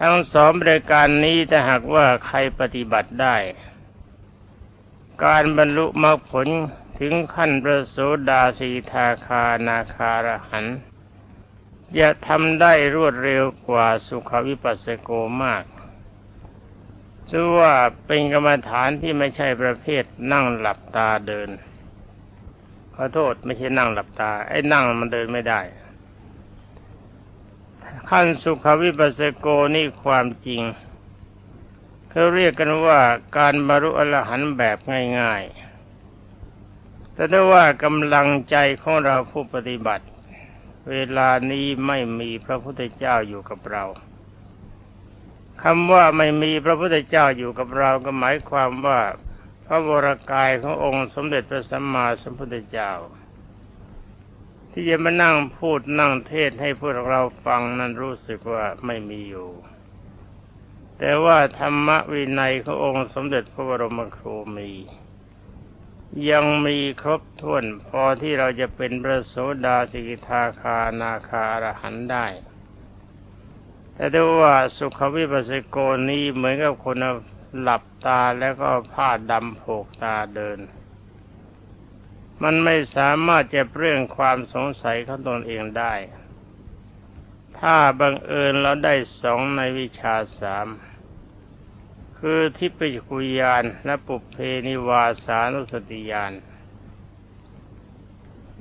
ทั้งสองบริการนี้ถ้าหากว่าใครปฏิบัติได้ การบรรลุมรรคผลถึงขั้นประโสดาสีทาคานาคารหันจะทำได้รวดเร็วกว่าสุขวิปัสสโกมากหรือว่าเป็นกรรมฐานที่ไม่ใช่ประเภทนั่งหลับตาเดิน ขอโทษไม่ใช่นั่งหลับตา ไอ้นั่งมันเดินไม่ได้ ขั้นสุขวิปัสสโกนี่ความจริงเขาเรียกกันว่าการบรรลุอรหันต์แบบง่ายๆ แต่ถ้าว่ากำลังใจของเราผู้ปฏิบัติ เวลานี้ไม่มีพระพุทธเจ้าอยู่กับเราคำว่าไม่มีพระพุทธเจ้าอยู่กับเราก็หมายความว่าพระวรากายขององค์สมเด็จพระสัมมาสัมพุทธเจ้า ที่จะมานั่งพูดนั่งเทศให้พวกเราฟังนั้นรู้สึกว่าไม่มีอยู่ แต่ว่าธรรมวินัยขององค์สมเด็จพระบรมครูมี ยังมีครบถ้วนพอที่เราจะเป็นพระโสดาสิกิทาคานาคาอรหันได้แต่ดูว่าสุขวิปัสสโกนี้เหมือนกับคนหลับตาแล้วก็ผ้าดำโผกตาเดิน มันไม่สามารถจะเรื่องความสงสัยของตนเองได้ ถ้าบังเอิญเราได้สองในวิชาสาม คือทิพยคุยานและปุเพนิวาสานุสติยาน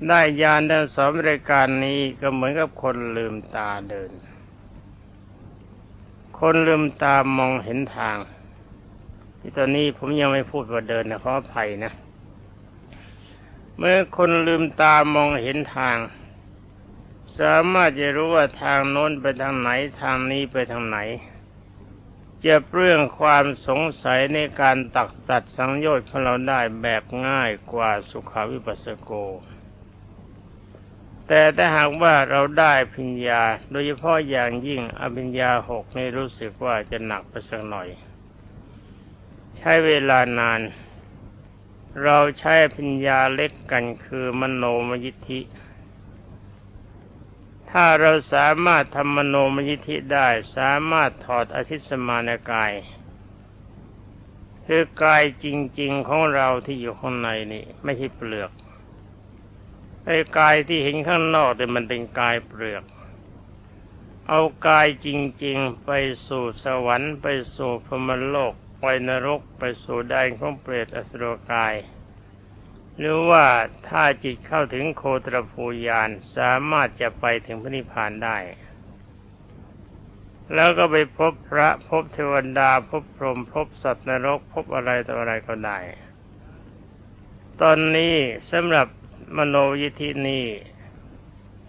ได้ยานทั้งสองรายการนี้ก็เหมือนกับคนลืมตาเดิน คนลืมตามองเห็นทาง ที่ตอนนี้ผมยังไม่พูดว่าเดินนะขออภัยนะ เมื่อคนลืมตามองเห็นทาง สามารถจะรู้ว่าทางโน้นไปทางไหนทางนี้ไปทางไหน จะเรื่องความสงสัยในการตักตัดสังโยชน์ของเราได้แบบง่ายกว่าสุขาวิปัสสโก แต่ถ้าหากว่าเราได้พิญญา โดยเฉพาะอย่างยิ่งอภิญญาหกนี่รู้สึกว่าจะหนักไปสักหน่อย ใช้เวลานาน เราใช้พิญญาเล็กกันคือมโนมยิทธิ ถ้าเราสามารถทำมโนมยิทธิได้ สามารถถอดอธิสมานกาย คือกายจริง ๆของเราที่อยู่ข้างในนี่ ไม่ใช่เปลือกไอ้กายที่เห็นข้างนอกแต่มันเป็นกายเปลือก เอากายจริง ๆ ไปสู่สวรรค์ไปสู่พรมโลก ไปนรกไปสู่แดนของเปรตอสุรกาย หรือว่าถ้าจิตเข้าถึงโคตรภูยานสามารถจะไปถึงพระนิพพานได้ แล้วก็ไปพบพระพบเทวดาพบพรหมพบสัตว์นรก พบอะไรต่ออะไรก็ได้ ตอนนี้สำหรับมโนยิธินี้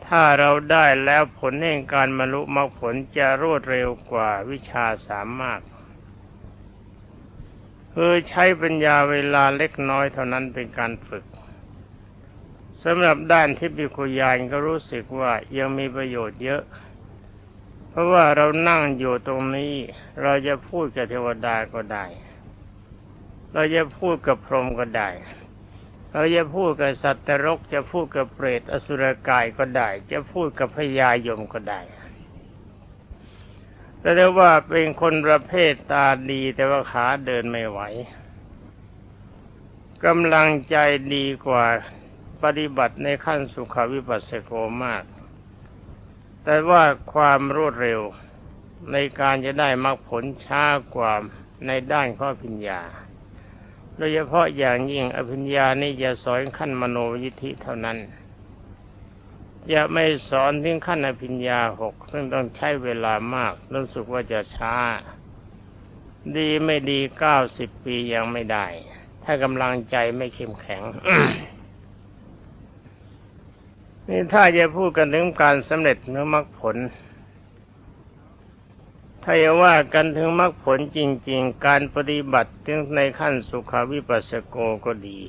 ถ้าเราได้แล้วผลแห่งการบรรลุมรรคผลจะรวดเร็วกว่าวิชาสามมาก คือใช้ปัญญาเวลาเล็กน้อยเท่านั้นเป็นการฝึกสำหรับด้านทิพยคุยานก็รู้สึกว่ายังมีประโยชน์เยอะ เพราะว่าเรานั่งอยู่ตรงนี้ เราจะพูดกับเทวดาก็ได้ เราจะพูดกับพรหมก็ได้ เราจะพูดกับสัตว์รก จะพูดกับเปรตอสุรกายก็ได้ จะพูดกับพญายมก็ได้ แต่ได้ว่าเป็นคนประเภทตาดีแต่ว่าขาเดินไม่ไหวกำลังใจดีกว่าปฏิบัติในขั้นสุขวิปัสสโกมาก แต่ว่าความรวดเร็วในการจะได้มรรคผลช้ากว่าในด้านข้อพิญญา โดยเฉพาะอย่างยิ่งอภิญญานี่จะสอนขั้นมโนยิธิเท่านั้น จะไม่สอนถึงขั้นอภิญญาหกซึ่งต้องใช้เวลามาก รู้สึกว่าจะช้า ดีไม่ดีเก้าสิบปียังไม่ได้ ถ้ากำลังใจไม่เข้มแข็งนี่ถ้าจะพูดกันถึงการสำเร็จเนื้อมรรคผล ถ้าจะว่ากันถึงมรรคผลจริง ๆ การปฏิบัติถึงในขั้นสุขาวิปัสสโกก็ดี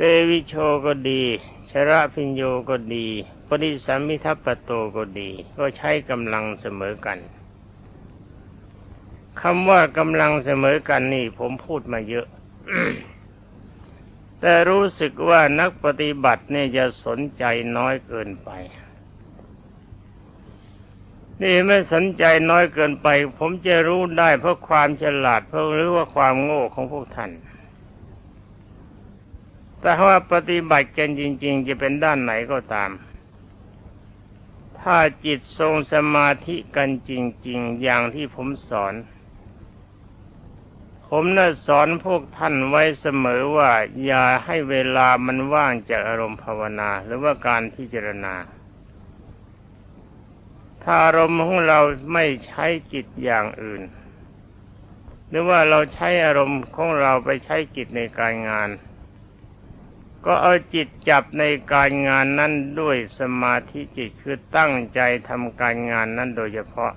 เตวิโชก็ดีชระพิญโยก็ดีปฏิสัมมิทัปโตก็ดี ก็ใช้กำลังเสมอกันคำว่ากำลังเสมอกันนี่ผมพูดมาเยอะ แต่รู้สึกว่านักปฏิบัติเนี่ยจะสนใจน้อยเกินไป นี่ไม่สนใจน้อยเกินไป ผมจะรู้ได้เพราะความฉลาดเพราะหรือว่าความโง่ของพวกท่าน แต่ว่าปฏิบัติกันจริง ๆ จะเป็นด้านไหนก็ตาม ถ้าจิตทรงสมาธิกันจริง ๆ อย่างที่ผมสอน ผมน่ะสอนพวกท่านไว้เสมอว่าอย่าให้เวลามันว่างจากอารมณ์ภาวนาหรือว่าการพิจารณา ถ้าอารมณ์ของเราไม่ใช้จิตอย่างอื่น หรือว่าเราใช้อารมณ์ของเราไปใช้จิตในการงาน ก็เอาจิตจับในการงานนั้นด้วยสมาธิจิตคือตั้งใจทำการงานนั้นโดยเฉพาะ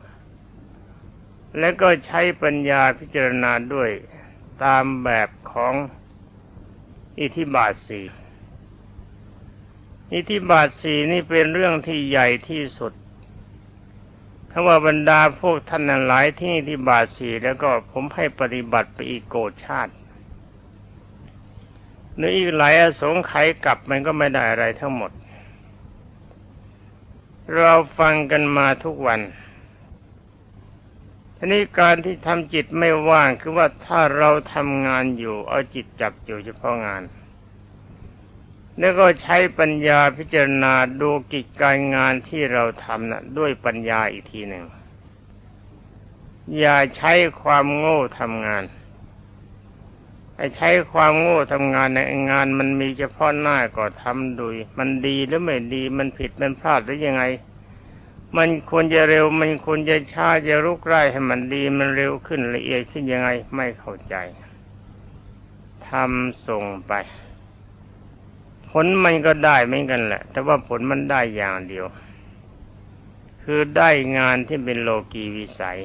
และก็ใช้ปัญญาพิจารณาด้วยตามแบบของอิทธิบาทสี่อิทธิบาทสี่นี่เป็นเรื่องที่ใหญ่ที่สุดถ้าว่าบรรดาพวกท่านหลายที่อิที่บาสีแล้วก็ผมให้ปฏิบัติไปอีกโกชาติ หรืออีกหลายอสงไขยกลับมันก็ไม่ได้อะไรทั้งหมด เราฟังกันมาทุกวันทีนี้การที่ทำจิตไม่ว่างคือว่าถ้าเราทำงานอยู่ เอาจิตจับอยู่เฉพาะงาน แล้วก็ใช้ปัญญาพิจารณาดูกิจการงานที่เราทำนะด้วยปัญญาอีกทีหนึ่งอย่าใช้ความโง่ทำงาน ใช้ความโง่ทำงานในงานมันมีเฉพาะหน้าก็ทำดูมันดีหรือไม่ดีมันผิดมันพลาดหรือยังไง มันควรจะเร็ว มันควรจะช้าจะรุกไร่ให้มันดีมันเร็วขึ้นละเอียดขึ้นยังไงไม่เข้าใจทำส่งไป ผลมันก็ได้เหมือนกันแหละ แต่ว่าผลมันได้อย่างเดียว คือได้งานที่เป็นโลกีวิสัย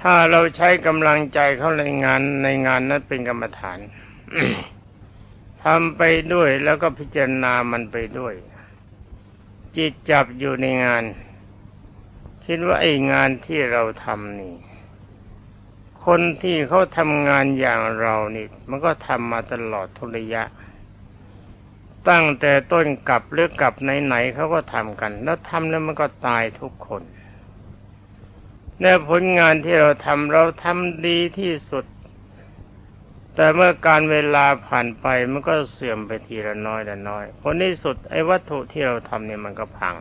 ถ้าเราใช้กำลังใจเข้าในงานในงานนั้นเป็นกรรมฐานทำไปด้วยแล้วก็พิจารณามันไปด้วย จิตจับอยู่ในงาน คิดว่าไอ้งานที่เราทำนี่ คนที่เขาทำงานอย่างเรานี่ มันก็ทำมาตลอดทุระยะ ตั้งแต่ต้นกลับหรือกลับไหนๆเขาก็ทำกัน แล้วทำแล้วมันก็ตายทุกคน ในผลงานที่เราทำเราทำดีที่สุด แต่เมื่อการเวลาผ่านไปมันก็เสื่อมไปทีละน้อยละน้อย ผลที่สุดไอ้วัตถุที่เราทำเนี่ยมันก็พัง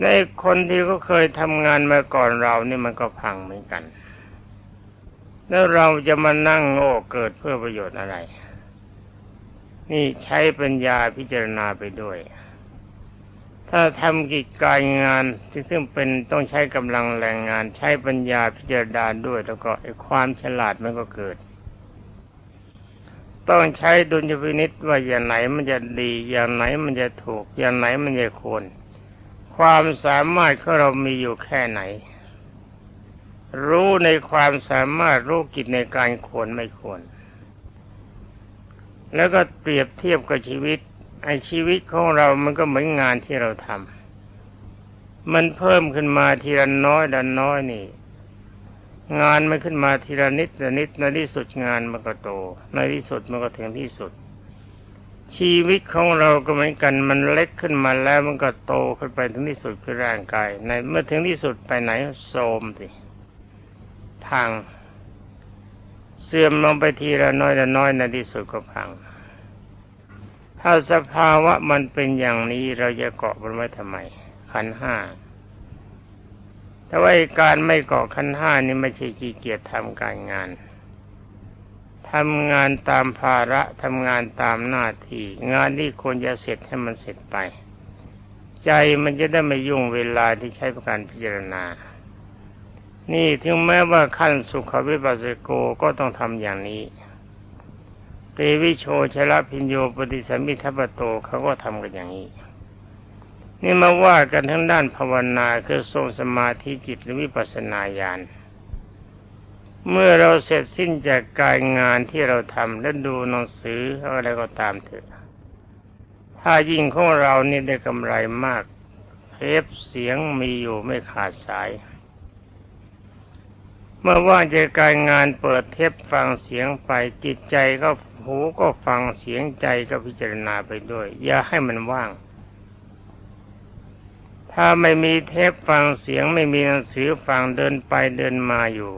ในคนที่ก็เคยทำงานมาก่อนเราเนี่ยมันก็พังเหมือนกัน แล้วเราจะมานั่งโง่เกิดเพื่อประโยชน์อะไร นี่ใช้ปัญญาพิจารณาไปด้วย ถ้าทำกิจการงานที่ซึ่งเป็นต้องใช้กำลังแรงงาน ใช้ปัญญาพิจารณาด้วย แล้วก็ความฉลาดมันก็เกิด ต้องใช้ดุลยพินิษว่าอย่างไหนมันจะดีอย่างไหนมันจะถูก อย่างไหนมันจะควรความสามารถของเรามีอยู่แค่ไหน รู้ในความสามารถรู้กิจในการควรไม่ควร แล้วก็เปรียบเทียบกับชีวิต ไอชีวิตของเรามันก็เหมือนงานที่เราทำมันเพิ่มขึ้นมาทีละน้อยละน้อยนี่ งานมันขึ้นมาทีละนิดละนิดในที่สุดงานมันก็โต ในที่สุดมันก็ถึงที่สุด ชีวิตของเราก็เหมือนกันมันเล็กขึ้นมาแล้วมันก็โตขึ้นไปถึงที่สุดคือร่างกายในเมื่อถึงที่สุดไปไหนโทมสิพังเสื่อมลงไปทีละน้อยละน้อยในที่สุดก็พัง ถ้าสภาวะมันเป็นอย่างนี้เราจะเกาะมันไว้ทำไม ขันห้าแต่ว่าการไม่เกาะขันห้านี่ไม่ใช่ขี้เกียจทำการงานทำงานตามภาระทำงานตามหน้าที่ งานที่ควรจะเสร็จให้มันเสร็จไป ใจมันจะได้ไม่ยุ่งเวลาที่ใช้ประการพิจารณา นี่ถึงแม้ว่าขั้นสุขวิปัสสโกก็ต้องทำอย่างนี้ เตวิโชชลพิญโยปฏิสัมมิทัปโตเขาก็ทำกันอย่างนี้ นี่มาว่ากันทั้งด้านภาวนาคือทรงสมาธิจิตหรือวิปัสสนาญาณเมื่อเราเสร็จสิ้นจากการงานที่เราทำและดูหนังสืออะไรก็ตามเถอะ ถ้ายิ่งของเรานี่ได้กำไรมากเทปเสียงมีอยู่ไม่ขาดสาย เมื่อว่างจากการงานเปิดเทปฟังเสียงไปจิตใจก็ หูก็ฟังเสียงใจก็พิจารณาไปด้วย อย่าให้มันว่าง ถ้าไม่มีเทปฟังเสียงไม่มีหนังสือฟังเดินไปเดินมาอยู่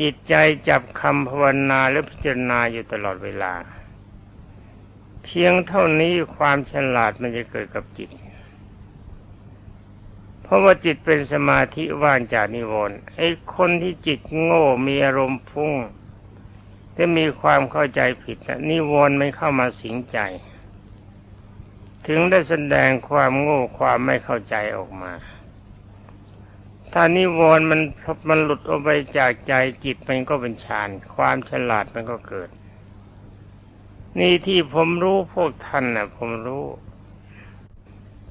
จิตใจจับคำภาวนาและพิจารณาอยู่ตลอดเวลา เพียงเท่านี้ความฉลาดมันจะเกิดกับจิตเพราะว่าจิตเป็นสมาธิว่างจากนิวรณ์ไอ้คนที่จิตโง่มีอารมณ์ฟุ้ง ถ้ามีความเข้าใจผิดนะนิวรณ์ไม่เข้ามาสิงใจ ถึงได้แสดงความโง่ความไม่เข้าใจออกมา ถ้านิวรณ์มันมันหลุดออกไปจากใจจิตมันก็เป็นฌานความฉลาดมันก็เกิด นี่ที่ผมรู้พวกท่านนะผมรู้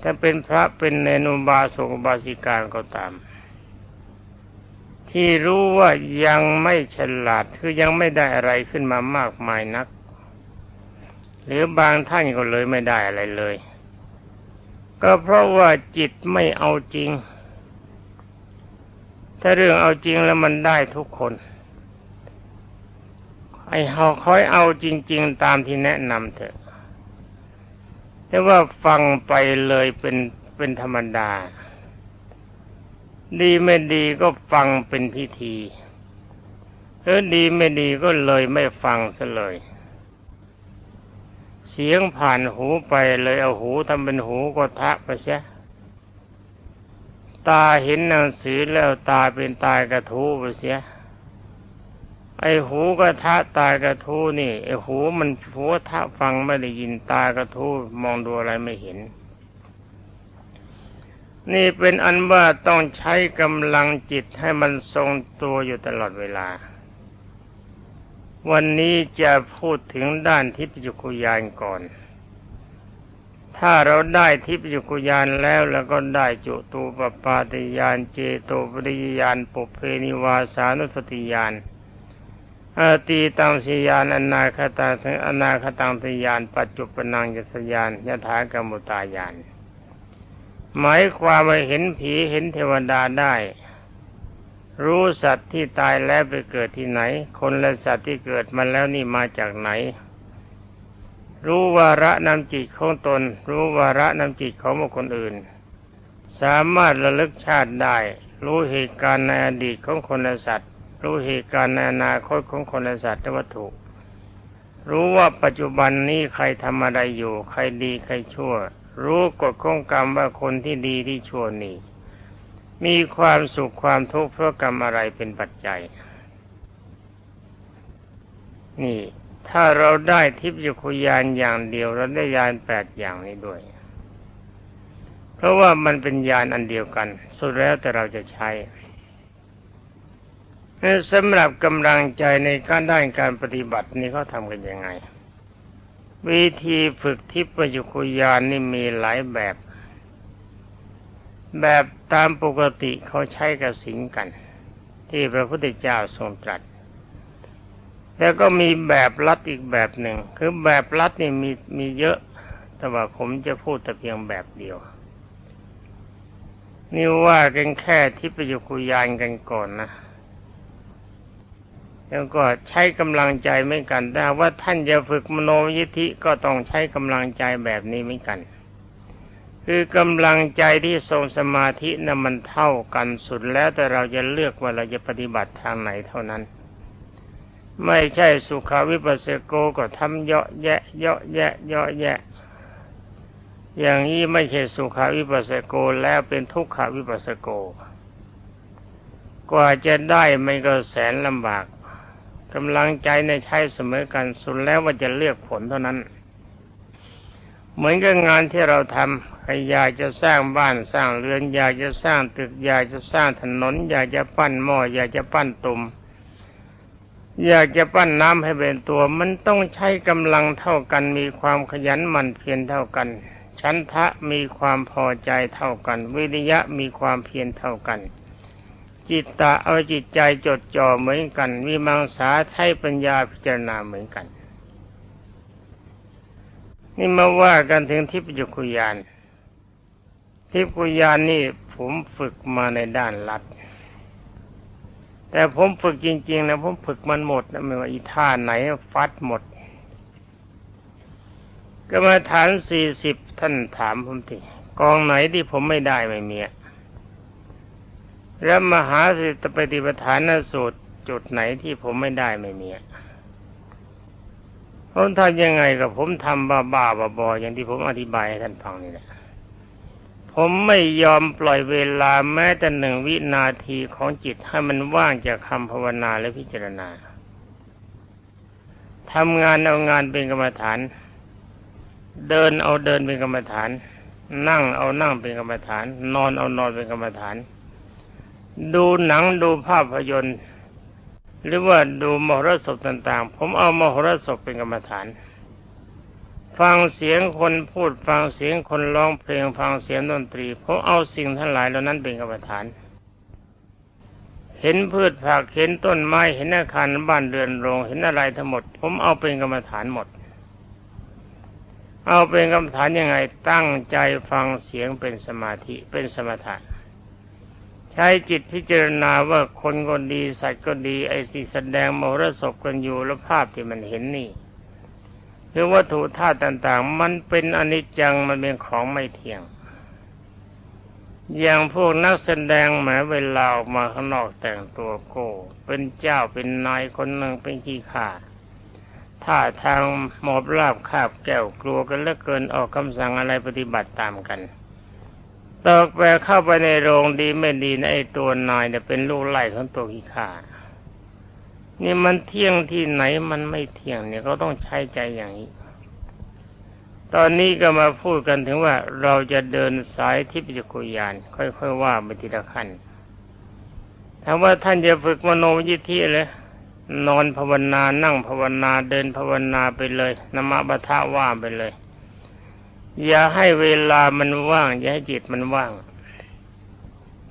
ถ้าเป็นพระเป็นเนนุบาสกบาสิการก็ตาม ที่รู้ว่ายังไม่ฉลาดคือยังไม่ได้อะไรขึ้นมามากมายนัก หรือบางท่านก็เลยไม่ได้อะไรเลย ก็เพราะว่าจิตไม่เอาจริง ถ้าเรื่องเอาจริงแล้วมันได้ทุกคนไอ้เฮาคอยเอาจริง ๆ ตามที่แนะนำเถอะแต่ว่าฟังไปเลยเป็นเป็นธรรมดา ดีไม่ดีก็ฟังเป็นพิธีหรือดีไม่ดีก็เลยไม่ฟังซะเลย เสียงผ่านหูไปเลยเอาหูทำเป็นหูก็ทะไปเสียตาเห็นหนังสือแล้วตาเป็นตายกระทูไปเสีย ไอหูก็ทะตายกระทูนี่ไอหูมันหัวทะฟังไม่ได้ยินตากระทูมองดูอะไรไม่เห็น นี่เป็นอันว่าต้องใช้กำลังจิตให้มันทรงตัวอยู่ตลอดเวลา วันนี้จะพูดถึงด้านทิพยคุยานก่อน ถ้าเราได้ทิพยคุยานแล้วแล้วก็ได้จุตูปปาติยานเจโตปริยานปุเพนิวาสานุสติยานอาตีตังสิยานอนาคตังอนาคตังติยาน ปัจจุปนังยสยานยถากรรมุตายาน หมายความว่าเห็นผีเห็นเทวดาได้ รู้สัตว์ที่ตายแล้วไปเกิดที่ไหน คนและสัตว์ที่เกิดมาแล้วนี่มาจากไหน รู้วาระนำจิตของตน รู้วาระนำจิตของบุคคลอื่น สามารถระลึกชาติได้ รู้เหตุการณ์ในอดีตของคนและสัตว์ รู้เหตุการณ์ในอนาคตของคนและสัตว์และวัตถุ รู้ว่าปัจจุบันนี้ใครทำอะไรอยู่ ใครดีใครชั่ว รู้กฎของกรรมว่าคนที่ดีที่ชั่วนี่มีความสุขความทุกข์เพราะกรรมอะไรเป็นปัจจัย นี่ ถ้าเราได้ทิพยคุยานอย่างเดียวเราได้ยานแปดอย่างนี้ด้วย เพราะว่ามันเป็นยานอันเดียวกัน สุดแล้วแต่เราจะใช้สำหรับกำลังใจในการด้านการปฏิบัตินี่เขาทำกันยังไง วิธีฝึกทิพยุคุยานนี่มีหลายแบบ แบบตามปกติเขาใช้กับสิงกัน ที่พระพุทธเจ้าทรงตรัส แล้วก็มีแบบลัดอีกแบบหนึ่ง คือแบบลัดนี่มีมีเยอะ แต่ว่าผมจะพูดแต่เพียงแบบเดียว นี่ว่ากันแค่ทิพยุคุยานกันก่อนนะ แล้วก็ใช้กำลังใจไม่กันแต่ว่าท่านจะฝึกมโนยิธิก็ต้องใช้กำลังใจแบบนี้ไม่กัน คือกำลังใจที่ทรงสมาธินะ่ะมันเท่ากันสุดแล้วแต่เราจะเลือกว่าเราจะปฏิบัติทางไหนเท่านั้น ไม่ใช่สุขาวิปัสสโกก็ทำเยาะแยะเยาะแยะเยาะแยะ อย่างนี้ไม่ใช่สุขาวิปัสสโกแล้วเป็นทุกขาวิปัสสโก กว่าจะได้ไม่ก็แสนลำบาก กำลังใจในใช้เสมอกันสุดแล้วว่าจะเลือกผลเท่านั้น เหมือนกับงานที่เราทำใครอยากจะสร้างบ้านสร้างเรือน อยากจะสร้างตึกอยากจะสร้างถนน อยากจะปั้นหม้ออยากจะปั้นตุ่มอยากจะปั้นน้ำให้เป็นตัวมันต้องใช้กำลังเท่ากันมีความขยันหมั่นเพียรเท่ากัน ชั้นทะมีความพอใจเท่ากัน วิริยะมีความเพียรเท่ากัน จิตตะเอาจิตใจจดจ่อเหมือนกัน มีมังสาใช้ปัญญาพิจารณาเหมือนกัน นี่มาว่ากันถึงทิพยคุยาน ทิพยคุยานนี่ผมฝึกมาในด้านลัด แต่ผมฝึกจริงๆนะผมฝึกมันหมดนะไม่ว่าอีท่าไหนฟัดหมดก็มาฐานสี่สิบท่านถามผมทีกองไหนที่ผมไม่ได้ไม่มี แล้วมหาสติปฏิปทานสูตรจุดไหนที่ผมไม่ได้ไม่มีผมทำยังไงกับผมทำบ้าบ้าบอๆอย่างที่ผมอธิบายให้ท่านฟังนี่แหละผมไม่ยอมปล่อยเวลาแม้แต่หนึ่งวินาทีของจิตให้มันว่างจากคำภาวนาและพิจารณาทำงานเอางานเป็นกรรมฐาน เดินเอาเดินเป็นกรรมฐาน นั่งเอานั่งเป็นกรรมฐาน นอนเอานอนเป็นกรรมฐาน ดูหนังดูภาพยนตร์ หรือว่าดูมหรสพต่างๆ ผมเอามหรสพเป็นกรรมฐาน ฟังเสียงคนพูดฟังเสียงคนร้องเพลงฟังเสียงดนตรีผมเอาสิ่งทั้งหลายเหล่านั้นเป็นกรรมฐาน เห็นพืชผักเห็นต้นไม้เห็นอาคารบ้านเรือนโรงเห็นอะไรทั้งหมด ผมเอาเป็นกรรมฐานหมด เอาเป็นกรรมฐานยังไงตั้งใจฟังเสียงเป็นสมาธิเป็นสมถะ ใช้จิตพิจารณาว่าคนก็ดีสัตว์ก็ดีไอ้สิ่แสดงมรสพกันอยู่แล้วภาพที่มันเห็นนี่หรือวัตถุธาตุต่าง ๆ มันเป็นอนิจจังมันเป็นของไม่เที่ยง อย่างพวกนักแสดงแม้เวลาออกมาข้างนอกแต่งตัวโก้ เป็นเจ้าเป็นนายคนหนึ่งเป็นขี้ข้าท่าทางหมอบราบคาบแก้วกลัวกันเหลือเกินออกคำสั่งอะไรปฏิบัติตามกัน ตอกแปกเข้าไปในโรงดีไม่ดีนะไอ้ตัวนายเนี่ยเป็นลูกไล่ของตัวขี้ข้านี่มันเที่ยงที่ไหนมันไม่เที่ยงเนี่ยเขาต้องใช้ใจอย่างนี้ ตอนนี้ก็มาพูดกันถึงว่าเราจะเดินสายทิพยกุยาน ค่อยๆว่าไปทีละขั้นถามว่าท่านจะฝึกมโนยิทธิเลยนอนภาวนานั่งภาวนาเดินภาวนาไปเลยนมบัทะว่าไปเลย อย่าให้เวลามันว่าง อย่าให้จิตมันว่าง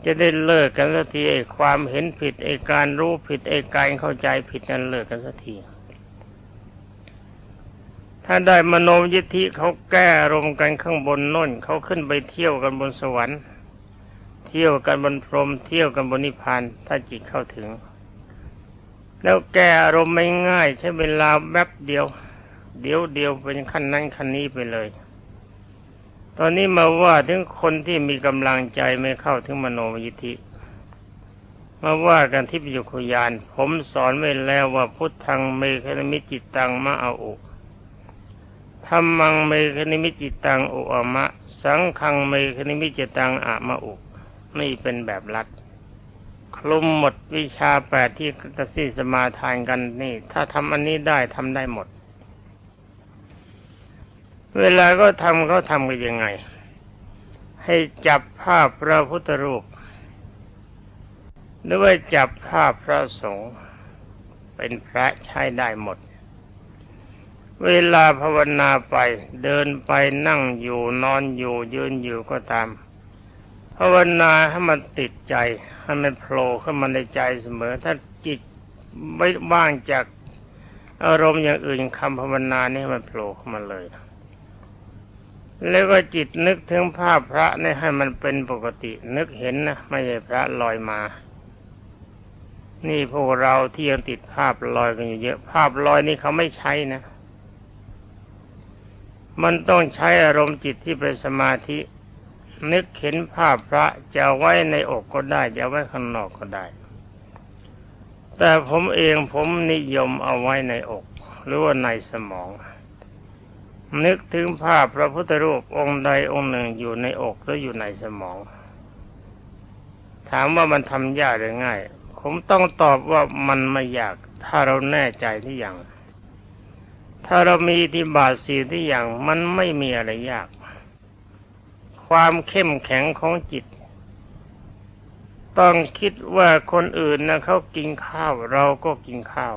จะได้เลิกกันสักทีไอ้ความเห็นผิดไอ้การรู้ผิดไอ้การเข้าใจผิดนั้นเลิกกันสักทีถ้าได้มโนยิทธิเขาแก้รมกันข้างบนน้นเขาขึ้นไปเที่ยวกันบนสวรรค์ เที่ยวกันบนพรหมเที่ยวกันบนนิพพานถ้าจิตเข้าถึง แล้วแก้อารมณ์ไม่ง่าย ใช้เวลาแป๊บเดียว เดี๋ยวเดียวเป็นขั้นนั้นขั้นนี้ไปเลย ตอนนี้มาว่าถึงคนที่มีกำลังใจไม่เข้าถึงมโนยิธิมาว่ากันที่ปิยุคยาน ผมสอนไว้แล้วว่าพุทธังเมฆนิมิจิตตังมะอาอุธรรมังเมฆนิมิจิตตังอุอมะ สังฆังเมฆนิมิจิตตังอะมะอุนี่เป็นแบบรัดคลุมหมดวิชาแปดที่ตัสีสมาทานกันนี่ ถ้าทำอันนี้ได้ทำได้หมด เวลาก็ทำเขาทำกันยังไง ให้จับภาพพระพุทธรูป หรือว่าจับภาพพระสงฆ์เป็นพระใช้ได้หมด เวลาภาวนาไปเดินไปนั่งอยู่นอนอยู่ยืนอยู่ก็ตาม ภาวนาให้มันติดใจให้มันโผล่ขึ้นมาในใจเสมอ ถ้าจิตไม่ว่างจากอารมณ์อย่างอื่นคำภาวนานี่มันโผล่ขึ้นมาเลย แล้วก็จิตนึกถึงภาพพระเนี่ยให้มันเป็นปกตินึกเห็นนะไม่ใช่พระลอยมา นี่พวกเราที่ยังติดภาพลอยกันอยู่เยอะ ภาพลอยนี่เขาไม่ใช้นะ มันต้องใช้อารมณ์จิตที่เป็นสมาธิ นึกเห็นภาพพระจะไว้ในอกก็ได้ จะไว้ข้างนอกก็ได้ แต่ผมเองผมนิยมเอาไว้ในอก หรือว่าในสมอง นึกถึงภาพพระพุทธรูปองค์ใดองค์หนึ่งอยู่ในอกหรืออยู่ในสมอง ถามว่ามันทำยากหรือง่าย ผมต้องตอบว่ามันไม่ยาก ถ้าเราแน่ใจที่อย่าง ถ้าเรามีที่บาสีที่อย่าง มันไม่มีอะไรยาก ความเข้มแข็งของจิต ต้องคิดว่าคนอื่นนะเขากินข้าว เราก็กินข้าว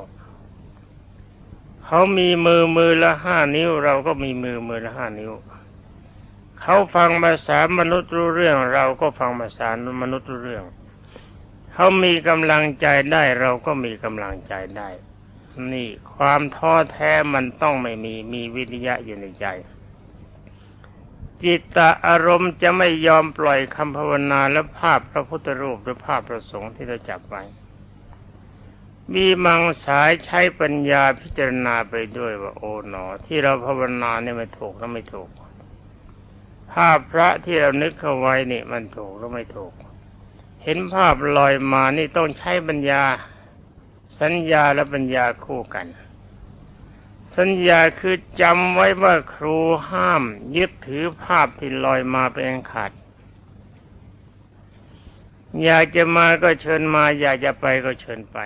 เขามีมือมือละห้านิ้ว เราก็มีมือมือละห้านิ้ว เขาฟังภาษามนุษย์รู้เรื่อง เราก็ฟังภาษามนุษย์รู้เรื่อง เขามีกำลังใจได้เราก็มีกำลังใจได้ นี่ความท้อแท้มันต้องไม่มีมีวิริยะอยู่ในใจ จิตตอารมณ์จะไม่ยอมปล่อยคำภาวนาและภาพพระพุทธรูปหรือภาพประสงค์ที่เราจับไว้ มีมังสายใช้ปัญญาพิจารณาไปด้วยว่าโอ๋หนอ ที่เราภาวนาเนี่ยไม่ถูกแล้วไม่ถูกภาพพระที่เรานึกเข้าไว้นี่มันถูกหรือไม่ถูก เห็นภาพลอยมานี่ต้องใช้ปัญญา สัญญาและปัญญาคู่กัน สัญญาคือจำไว้ว่าครูห้ามยึดถือภาพที่ลอยมาเป็นอันขาดอยากจะมาก็เชิญมา อยากจะไปก็เชิญไป